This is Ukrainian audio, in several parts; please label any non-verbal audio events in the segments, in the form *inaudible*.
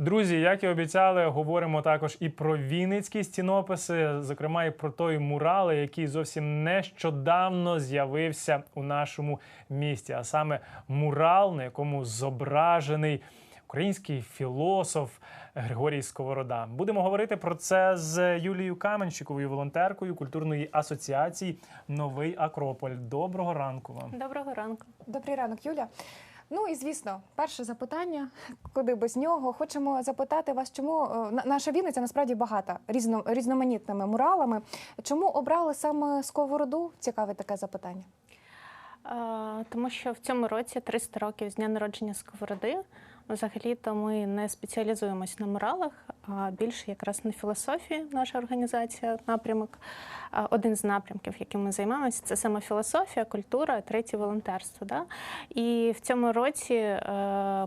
Друзі, як і обіцяли, говоримо також і про вінницькі стінописи, зокрема і про той мурал, який зовсім нещодавно з'явився у нашому місті, а саме мурал, на якому зображений український філософ Григорій Сковорода. Будемо говорити про це з Юлією Каменщиковою, волонтеркою культурної асоціації Новий Акрополь. Доброго ранку вам. Доброго ранку. Добрий ранок, Юля. Ну і звісно, перше запитання, *laughs* куди без нього. Хочемо запитати вас, чому е, на- наша Вінниця насправді багата різно, різноманітними муралами. Чому обрали саме сковороду? Цікаве таке запитання. Е, Тому що в цьому році 300 років з дня народження Сковороди. Взагалі-то ми не спеціалізуємось на муралах, а більше якраз на філософії. Наша організація напрямок. Один з напрямків, яким ми займаємося, це саме філософія, культура, третє волонтерство. Да? І в цьому році е,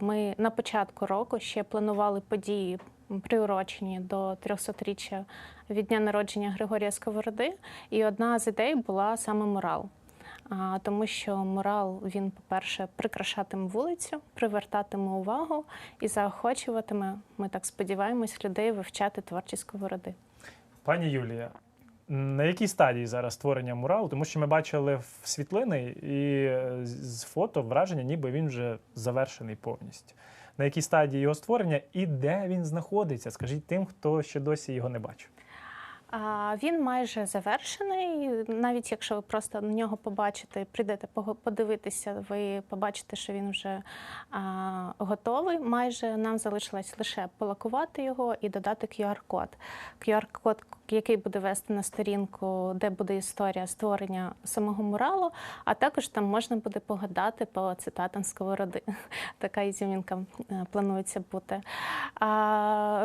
ми на початку року ще планували події. Приурочені до 300-річчя від дня народження Григорія Сковороди, і одна з ідей була саме мурал. А, Тому що мурал він, по-перше, прикрашатиме вулицю, привертатиме увагу і заохочуватиме, ми так сподіваємось, людей вивчати творчість сковороди. Пані Юлія, на якій стадії зараз створення муралу? Тому що ми бачили в світлини і е, з з фото враження, ніби він вже завершений повністю. На якій стадії його створення і де він знаходиться? Скажіть тим, хто ще досі його не бачив. Він майже завершений. Навіть якщо ви просто на нього побачите, прийдете подивитися, ви побачите, що він вже готовий. Майже нам залишилось лише полакувати його і додати QR-код. QR-код, який буде вести на сторінку, де буде історія створення самого муралу, а також там можна буде погадати по цитатам сковороди. *laughs* Така ізюмінка е, планується бути.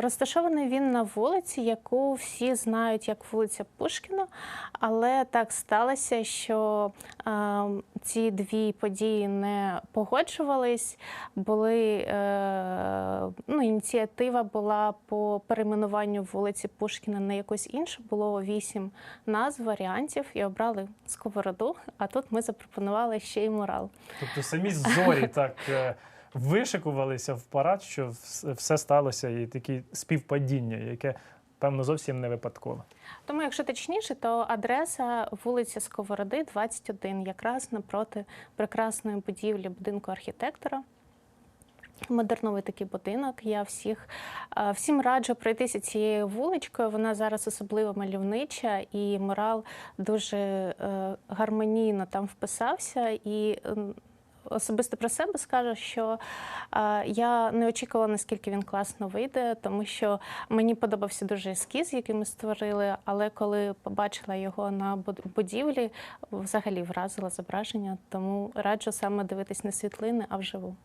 Розташований він на вулиці, яку всі знають як вулиця Пушкіна, але так сталося, що е, ці дві події не погоджувались. Були, е, ну, ініціатива була по перейменуванню вулиці Пушкіна на якусь іншу. Було вісім назв, варіантів і обрали сковороду. А тут ми запропонували ще й мурал. Тобто самі зорі *laughs* так е, вишикувалися в парад, що все сталося і таке співпадіння, яке певно зовсім не випадково. Тому, якщо точніше, то адреса вулиця Сковороди, 21, якраз напроти прекрасної будівлі будинку архітектора. Модерновий такий будинок. Я всіх е, всім раджу пройтися цією вуличкою. Вона зараз особливо мальовнича, і морал дуже е, гармонійно там вписався. І особисто про себе скажу, що е, я не очікувала, наскільки він класно вийде, тому що мені подобався дуже ескіз, який ми створили. Але коли побачила його на будівлі, взагалі вразила зображення. Тому раджу саме дивитись не світлини, а вживу.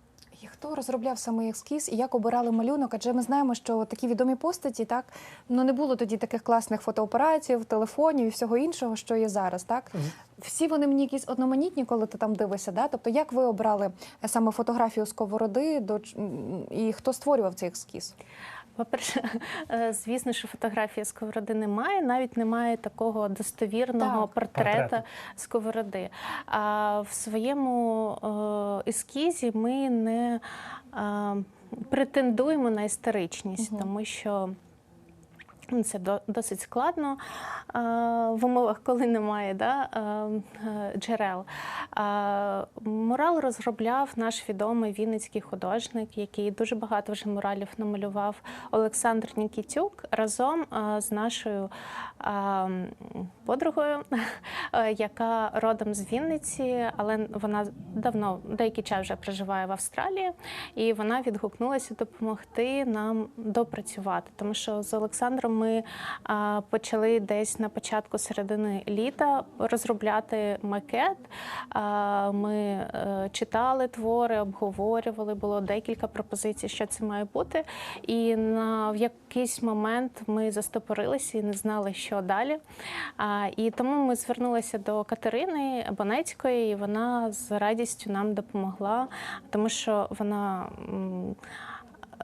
І хто розробляв саме ескіз і як обирали малюнок? Адже ми знаємо, що такі відомі постаті, так ну не було тоді таких класних фотоапаратів, телефонів і всього іншого, що є зараз. Так всі вони мені якісь одноманітні, коли ти там дивишся. Да? Тобто, як ви обрали е, саме фотографію сковороди до і хто створював цей ескіз? По-перше, *laughs* е, звісно, що фотографія сковороди немає, навіть немає такого достовірного Так. портрета Портрету. сковороди. А в своєму е, ескізі ми не претендуємо на історичність, угу. тому що. Ну, Це досить складно в умовах, коли немає да, е, джерел. Мурал розробляв наш відомий вінницький художник, який дуже багато вже муралів намалював Олександр Нікітюк разом з нашою подругою, *laughs* е, яка родом з Вінниці, але вона давно деякий час вже проживає в Австралії, і вона відгукнулася допомогти нам допрацювати, тому що з Олександром ми почали десь на початку середини літа розробляти макет. Ми е, читали твори, обговорювали, було декілька пропозицій, що це має бути. І на в якийсь момент ми застопорилися і не знали, що далі. І тому ми звернулися до Катерини Бонецької, і вона з радістю нам допомогла, тому що вона.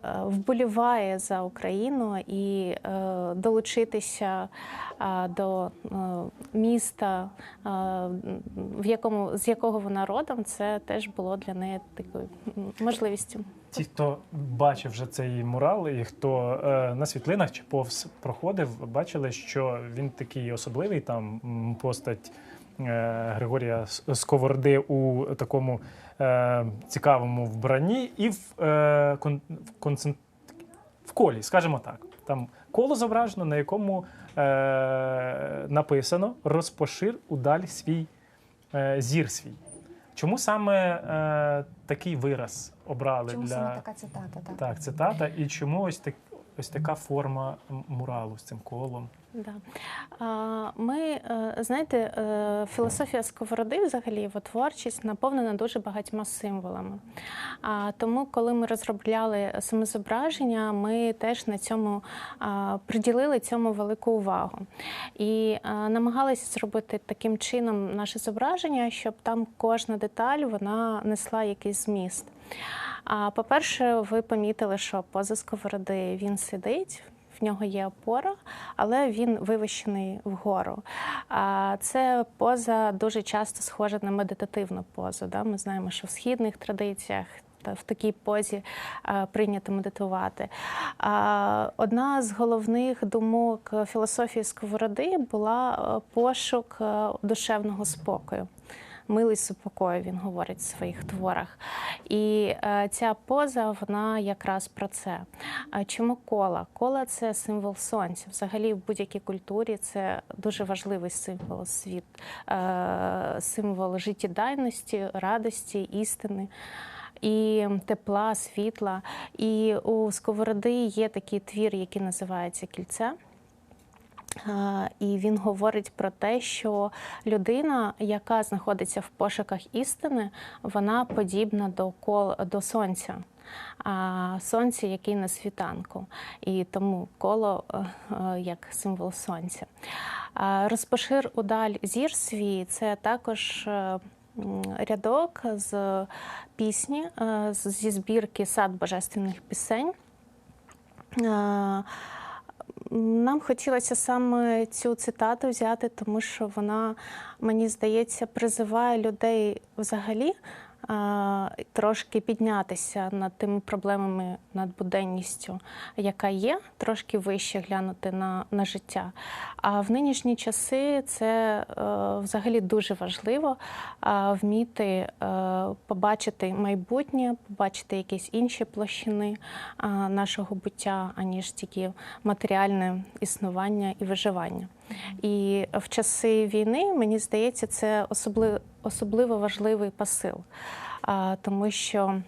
М, вболіває за Україну і е, долучитися е, до е, міста, е, в якому з якого вона родом, це теж було для неї такою можливістю. Ті, хто бачив вже цей мурал, і хто е, на світлинах чи повз проходив, бачили, що він такий особливий. Там постать е, Григорія С- Сковороди у такому е, цікавому вбранні і в, е, кон, в, колі, скажімо так. Там коло зображено, на якому е, написано розпошир удаль свій е, зір свій. Чому саме е, такий вираз обрали Чому для саме така цитата? Так. так, цитата, і чому ось так ось така форма муралу з цим колом? Да. Ми, е, знаєте, е, філософія сковороди, взагалі, його творчість наповнена дуже багатьма символами. Тому, коли ми розробляли саме зображення, ми теж на цьому приділили цьому велику увагу. І намагалися зробити таким чином наше зображення, щоб там кожна деталь вона несла якийсь зміст. По-перше, ви помітили, що поза сковороди він сидить. В нього є опора, але він вивищений вгору. А це поза дуже часто схожа на медитативну позу. Да? Ми знаємо, що в східних традиціях та в такій позі прийнято медитувати. Одна з головних думок філософії сковороди була пошук душевного спокою. Милість супокою, він говорить в своїх творах. І е, ця поза, вона якраз про це. Чому кола? Кола це символ сонця. Взагалі, в будь-якій культурі це дуже важливий символ світ, е, символ життєдайності, радості, істини. І тепла, світла. І у Сковороди є такий твір, який називається Кільце. І він говорить про те, що людина, яка знаходиться в пошуках істини, вона подібна до кол до сонця. А сонце, який на світанку, і тому коло е, е, як символ сонця. Розпошир удаль зір свій це також е, рядок з пісні зі збірки Сад божественних пісень. Нам хотілося саме цю цитату взяти, тому що вона, мені здається, призиває людей взагалі трошки піднятися над тими проблемами, над буденністю, яка є, трошки вище глянути на, на життя. А в нинішні часи це е, взагалі дуже важливо вміти е, побачити майбутнє, побачити якісь інші площини нашого буття, аніж тільки матеріальне існування і виживання. І в часи війни, мені здається, це особливо, особливо важливий посил, тому що.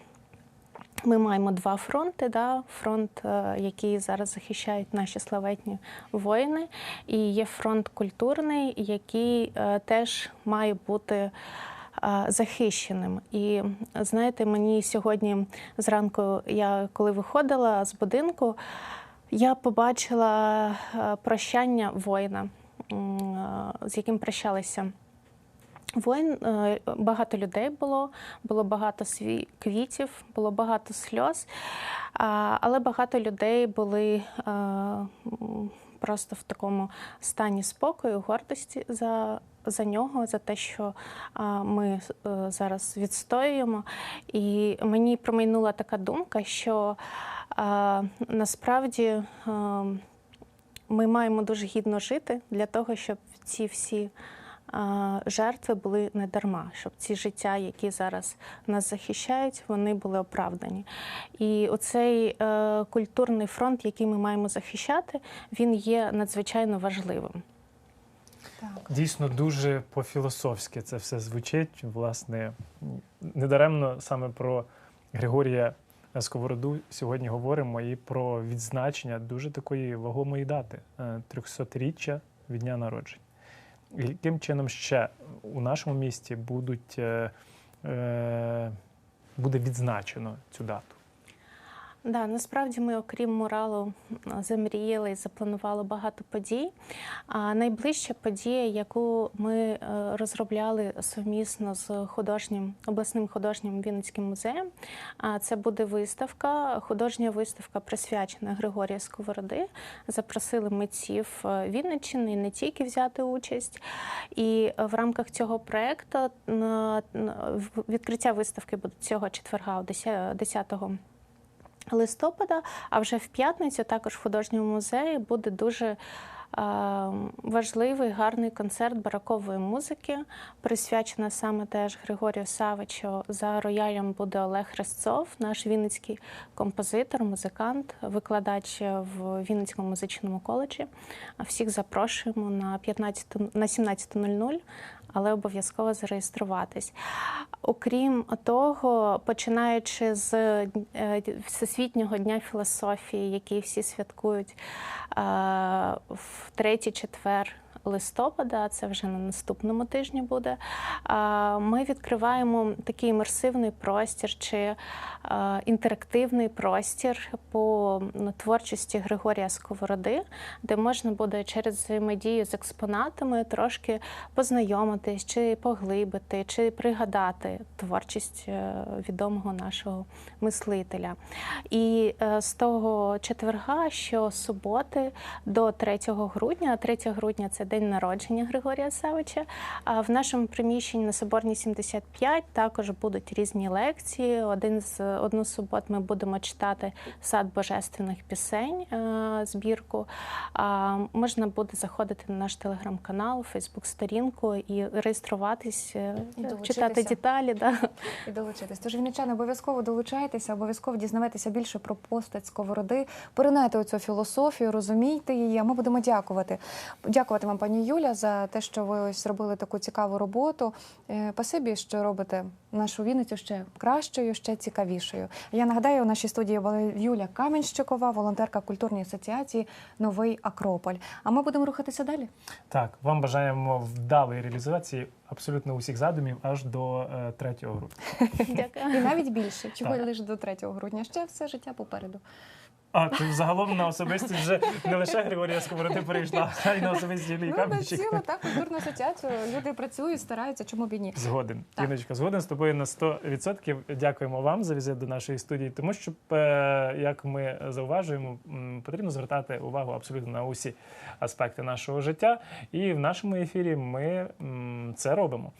Ми маємо два фронти. Да? Фронт, е, який зараз захищають наші славетні воїни, і є фронт культурний, який е, теж має бути е, захищеним. І знаєте, мені сьогодні зранку, я коли виходила з будинку, я побачила прощання воїна, з яким прощалися. Воїн е, багато людей було, було багато сві квітів, було багато сльоз, але багато людей були е, просто в такому стані спокою, гордості за, за нього, за те, що ми е, зараз відстоюємо. І мені промайнула така думка, що насправді е, ми маємо дуже гідно жити для того, щоб ці всі жертви були не дарма, щоб ці життя, які зараз нас захищають, вони були оправдані. І оцей е, культурний фронт, який ми маємо захищати, він є надзвичайно важливим. Так. Дійсно, дуже по-філософськи це все звучить. Власне, недаремно саме про Григорія Сковороду сьогодні говоримо і про відзначення дуже такої вагомої дати е, 300-річчя від дня народження. Яким чином ще у нашому місті будуть, е, е, буде відзначено цю дату? Да, насправді ми, окрім муралу, замріяли і запланували багато подій. А найближча подія, яку ми е, розробляли совмісно з художнім обласним художнім Вінницьким музеєм, це буде виставка, художня виставка присвячена Григорія Сковороди. Запросили митців е, Вінниччини не тільки взяти участь. І е, в рамках цього проекту відкриття виставки буде цього четверга, о 10 10 листопада, а вже в п'ятницю також в художньому музеї буде дуже е, важливий гарний концерт барокової музики, присвячений саме теж Григорію Савичу. За роялем буде Олег Хрестцов, наш вінницький композитор, музикант, викладач в Вінницькому музичному коледжі. Всіх запрошуємо на 15, на 17.00, але обов'язково зареєструватись. Окрім того, починаючи з е, Всесвітнього дня філософії, який всі святкують е, в третій четвер. Листопада, це вже на наступному тижні буде. Ми відкриваємо такий імерсивний простір чи е, інтерактивний простір по творчості Григорія Сковороди, де можна буде через взаємодію з експонатами трошки познайомитись, чи поглибити, чи пригадати творчість е, відомого нашого мислителя. І е, з того четверга, що суботи до 3 грудня, 3 грудня це день народження Григорія Савича. А в нашому приміщенні на Соборній 75 також будуть різні лекції. Один з одну суботу ми будемо читати сад божественних пісень, е, збірку. А можна буде заходити на наш телеграм-канал, Фейсбук-сторінку і реєструватись, е, І читати деталі. Да. і долучитись. Тож вінничани обов'язково долучайтеся, обов'язково дізнавайтеся більше про постать сковороди, поринайте оцю філософію, розумійте її. А ми будемо дякувати. Дякувати вам, пані Юля, за те, що ви ось зробили таку цікаву роботу. Е, Пасибі, що робите нашу Вінницю ще кращою, ще цікавішою. Я нагадаю, у нашій студії була Юля Каменщикова, волонтерка культурної асоціації Новий Акрополь. А ми будемо рухатися далі. Так, вам бажаємо вдалої реалізації абсолютно усіх задумів аж до е, 3 грудня. Дякую. І навіть більше, чого лише до 3 грудня. Ще все життя попереду. А ти загалом на особистість вже не лише Григорія Сковороди перейшла, а й на особистість Юлії Ну, на Камінчик. цілу так культурну асоціацію. Люди працюють, стараються, чому б і ні. Згоден. Так. Іночка, згоден з тобою на 100%. Дякуємо вам за візит до нашої студії, тому що, е, як ми зауважуємо, м, потрібно звертати увагу абсолютно на усі аспекти нашого життя. І в нашому ефірі ми м, це робимо.